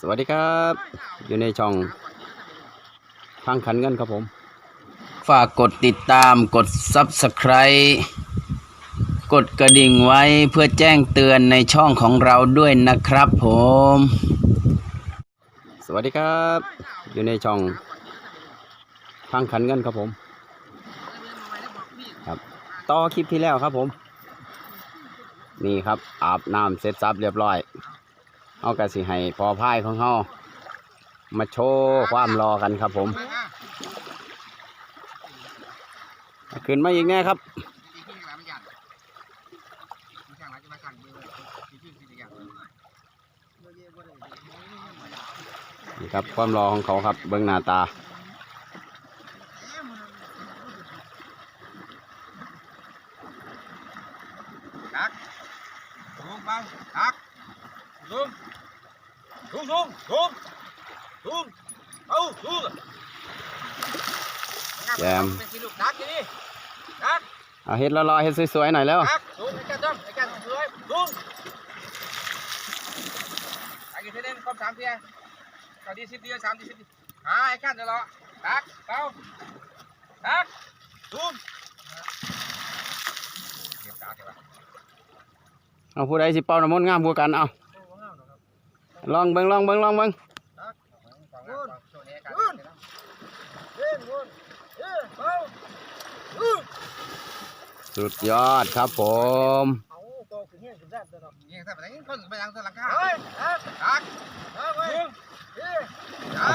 สวัสดีครับ อยู่ในช่องพังขันเงินครับผม ฝากกดติดตามกด Subscribe กดกระดิ่งไว้เพื่อแจ้งเตือนในช่องของเราด้วยนะครับผม สวัสดีครับ อยู่ในช่องพังขันเงินครับผม ครับต่อคลิปที่แล้วครับผม นี่ครับอาบน้ำเสร็จสับเรียบร้อย เอากระสิให้พอพายของเขามาโชว์ความรอกันครับผม ขึ้นมาอีกแน่ครับนี่ครับความรอของเขาครับเบื้องหน้าตาตักสูงไปตักสูง สูงสูงสูงสูงเอาสูงแจมเป็นสิลูกตักทีนี้ตักเอาเฮ็ดรอๆเฮ็ดสวยๆหน่อยแล้วตักสูงไอ้กันจ้ำไอ้กันสวยสูงตักอีกทีนึงครบสามเทียตอนนี้สิบเดียวสามสิบสิบหาไอ้กันเดี๋ยวรอตักเอาตักสูงเก็บตักเดี๋ยว เอาผู้ใดสิเป่าน้ำมนต์งามกว่ากันเอา ลองเบิ่งลองเบิ่งลองเบิ่งสุดยอดครับผม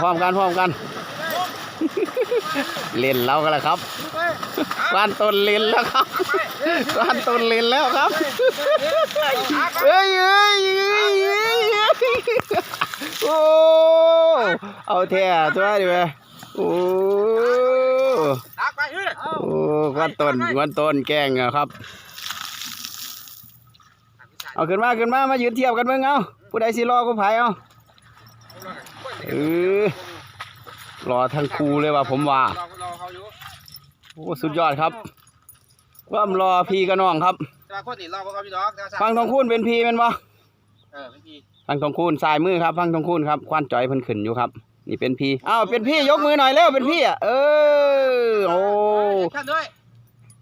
พร้อมกันพร้อมกัน เล่นแล้วกันแล้วครับกวานต้นเล่นแล้วครับกวานต้นเล่นแล้วครับเอ้ยเอ้ยเอ้ย อ้เอาแท้ตัวดิเว้ยโอ้ตักไปเฮ้ยโอ้กวนต้นกวนต้นแกล้งอะครับ เอาขึ้นมาขึ้นมามายืนเทียบกันเบิ่งเอาผู้ใดสิรอกูไผเอาเออรอทั้งครูเลยว่าผมว่ารอรอเขาอยู่โอ้สุดยอดครับความรอพี่กับน้องครับแต่ว่าคนนี่รอพวกเขาพี่น้องแต่ว่าฟังทองคูณเป็นพี่เป็นบ่ เออไม่พี่ฟังทองคูณสายมือครับฟังทองคูณครับควันจ่อยเพิ่นขึ้นอยู่ครับ นี่เป็นพี่อ้าวเป็นพี่ยกมือหน่อยเร็วเป็นพี่อะเออโอ้แค่ด้วย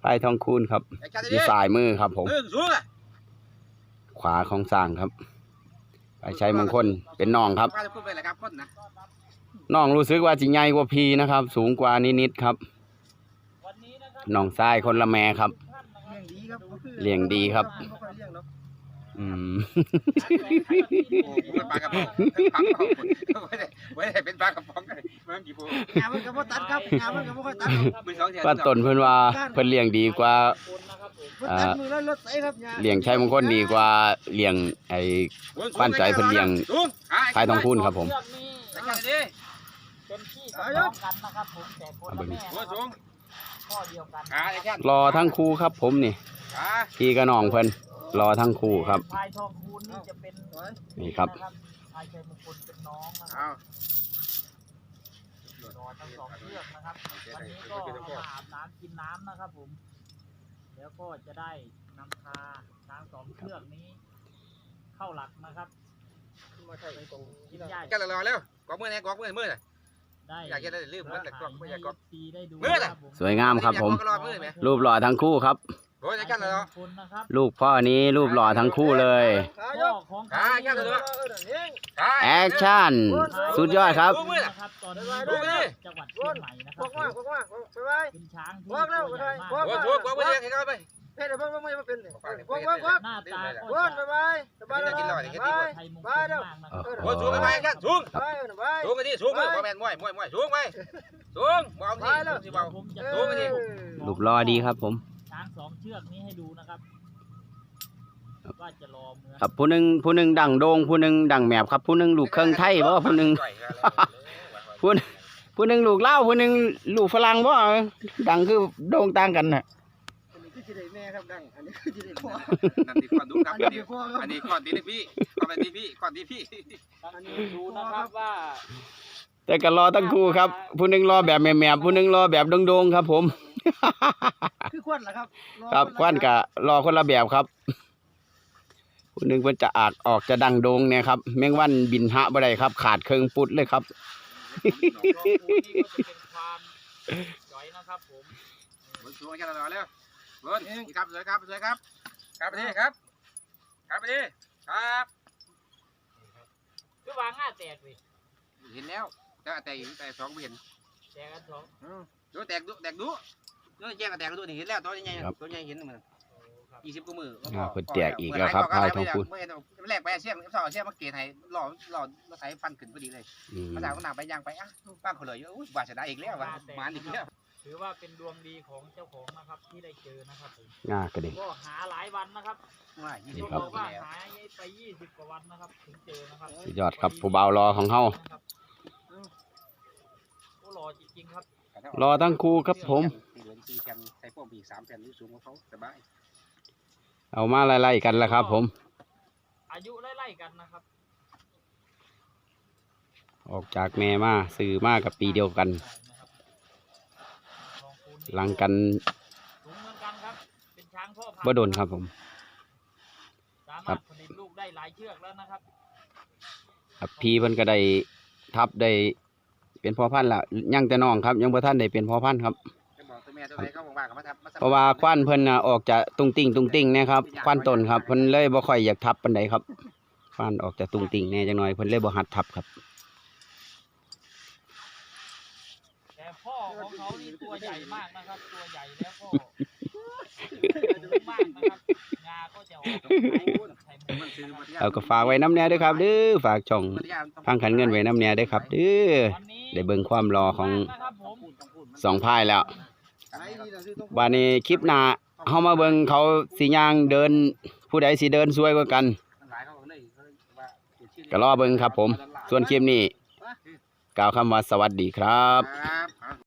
ปลายทองคูณครับไอ้แค่อนี้ยู่สายมือครับผมหนึ่งสูงอะขวาของสร้างครับไปชัยมงคลเป็นน้องครับป้าจะพูดไปอะไรครับคนนะน้องรู้สึกว่าจิใหญ่กว่าพี่นะครับ สูงกว่านิดๆครับน้องทรายคนละแม่ครับเลี้ยงดีครับ เลี้ยงดีครับไม่ค่อยเลี้ยงหรอกอืมโอ้เป็นปลากระป๋องปลากระป๋องไม่ได้ไม่ได้เป็นปลากระป๋องเลยมันกี่ปูงานมันก็บ่ตัดครับงานมันก็บ่ค่อยตัดครับมือสองเทียป้าต้นเพิ่นว่าเพิ่นเลี้ยงดีกว่าบ่ตัดมือแล้วรถใส่ครับงานเลี้ยงชัยมงคลดีกว่าเลี้ยงไอ้ปั้นใจเพิ่นเลี้ยงสูงปลายทองคูณครับผมไอ้แค่นี้เป็นพี่กับน้องกันนะครับผมแต่คนละแม่หัวสูงพ่อเดียวกันขาไอ้แค่รอทั้งคู่ครับผมนี่ขาพี่กับน้องเพิ่น รอทั้งคู่ครับพายทองคูณนี่จะเป็นนี่ครับนะพายชัยมงคลเป็นน้องนะคเอารับรอทั้งสองเชือกนะครับวันนี้ก็มาอาบน้ำกินน้ำนะครับผม แล้วก็จะได้นำพาช้างสองเชือกนี้ เข้าหลักนะครับไปปลูกกินหญ้าแค่รอเร็วกอกมือเนี่ยกอกมือมือน่ะได้อยากจะได้ลืมมันแต่กอกไม่อยากกอกตีได้ดูมืดอะ นะครับผม สวยงามครับผมก็รอมือไหมรูปหล่อทั้งคู่ครับ โอ้ยไอ้แค่รอคนนะครับลูกพ่อนี้รูปหล่อทั้งคู่เลยขายพ่อกของขาเขาแค่รอเออเออเลี้ยงขาแอคชั่น สุดยอดครับ นะครับตอนนี้ดูดิจังหวัดเชียงใหม่นะคพรัวบกว่างพวกว่างไปไว้ เป็นช้างที่วางแล้วตัวใหญ่วางมากโอ้ยกอกมือเนี่ยให้เขาไปเฮ็ดให้เบิ่งว่ามันเป็นนี่พวกว่างพวกหน้าตาก็ว่างจะไปสบายสบายแล้วไปไทยมงคไปลเด้อมากนะครับโอ้ยสูงไปแค่สูงไปไปสูงไปดิสูงไปบ่แม่นมวยมวยมวยสูงไปสูงเบาสิสิเดี๋ยเบาวผมจะสูงไปดิรูปหล่อดีครับผม ช้างสองเชือกนี้ให้ดูนะครับ ว่าจะรอเหมือนครับผู้หนึ่งผู้หนึ่งดังโดงผู้หนึ่งดังแมบครับผู้หนึ่งลูกเครื่องไทยบ่ผู้หนึ่งผู้ผู้หนึ่งลูกเล่าวผู้หนึ่งลูกฝรั่งบ่ดังคือโด่งต่างกันน่ะอันนี้คือสิได้แม่ครับดังอันนี้คือสิได้พ่อนั่นดีก่อนดูครับอันนี้พ่อครับอันนี้ก่อนดีนี่พี่ก่อนดีพี่ก่อนดีพี่อันนี้ดูนะครับว่าแต่ก็รอทั้งคู่ครับ ผู้หนึ่งรอแบบแมบๆผู้หนึ่งรอแบบโด่งๆครับ ผม คือควันล่ะครับครับควันกะรอคนละแบบครับ ผู้หนึงเพิ่นจะอากออกจะดังโดงเนี่ยครับ แมงวันบินหะบ่ได้ครับ ขาดเครื่องปุดเลยครับรองปูนี่ก็จะเป็นความจ่อยนะครับผมเบิ้ลสูงแค่ตลอดแล้วเบิ้ลนี่ครับสวยครับสวยครับครับไปดิครับครับไปดิครับคือวางง่าแตกเลยเห็นแล้วแต่แต่เห็นแต่สองไม่เห็นแตกกันสองดูแตกดูแตกดูดูแจ้งกับแตกดูนี่เห็นแล้วตัวใหญ่ครับตัวใหญ่เห็นมันโอ้ครับ ยี่สิบกว่ามืออ่าเพิ่นแจกอีกแล้วครับพายทองพูนเมื่อแรกไปเสียงสองเสียงมาเกตให้หล่อหล่อรถไถฟันขึ้นพอดีเลยอืม ภาษาคนหนักไปยางไปอะบ้านเขาเลยอุ้ยวาชนะอีกแล้ววะมาอีกแล้ว ถือว่าเป็นดวงดีของเจ้าของนะครับ ที่ได้เจอนะครับผมงากระดิ่งก็หาหลายวันนะครับว่ายี่สินี่บก็ครับบอกว่าหายไปยี่สิบกว่าวันนะครับ ถึงเจอนะครับสุดยอดครับผู้บ่าวรอของเฮานะครับโอ้รอจริงๆครับ รอทั้งคู่ครับผมสี่เหลืองสี่แผ่นใส่พวกอีกสามแผ่นนี่สูงกว่าเขาสบาย เอามาไล่ๆกันแล้วครับ ผม อายุไล่ๆกันนะครับ ออกจากแม่มาซื้อมากับปีเดียวกันใช่นะครับทองคูณนี่หลังกันสูงเหมือนกันครับ เป็นช้างพ่อพันธุ์บ่โดนครับผม สาครัมารบถผลิตลูกได้หลายเชือกแล้วนะครับครับพี่เพิ่นก็ได้ทับได้เป็นพ่อพันธุ์ละยังแต่น้องครับ ยังบ่ทันได้เป็นพ่อพันธุ์ครับจะบอกตัวแม่ตัวไหนเขาบอกว่ากันมาทำมาทำเพราะว่าควันเพิ่นน่ะออกจะตุงติ่งตุงติ่งเนะครับควันต้นครับเพิ่นเลยบ่ค่อยอยากทับปานใดครับควันออกจะตุงติ่งแน่จังหน่อยเพิ่นเลยบ่หัดทับครับ แต่พ่อของเขานี่ตัวใหญ่มากนะครับ ตัวใหญ่แล้วก็สูงมากนะครับงาก็จะออกไข่มุกมันซื้อมาที่เอาก็ฝากไว้น้ำแน่ด้วยครับเด้อฝากช่องพังขันเงินไว้น้ำแน่ด้วยครับเด้อวันนี้ได้เบิ่งความรอของนะครับผม สองพายแล้ว ไหนดีล่ะซื้อตรงวันนี้คลิปหน้าเฮามาเบิ่งเขาสิย่างเดิน ผู้ใดสิเดินสวยกว่ากันก็รอเบิ่งครับผม ส่วนคลิปนี้กล่าวคำว่าสวัสดีครับครับ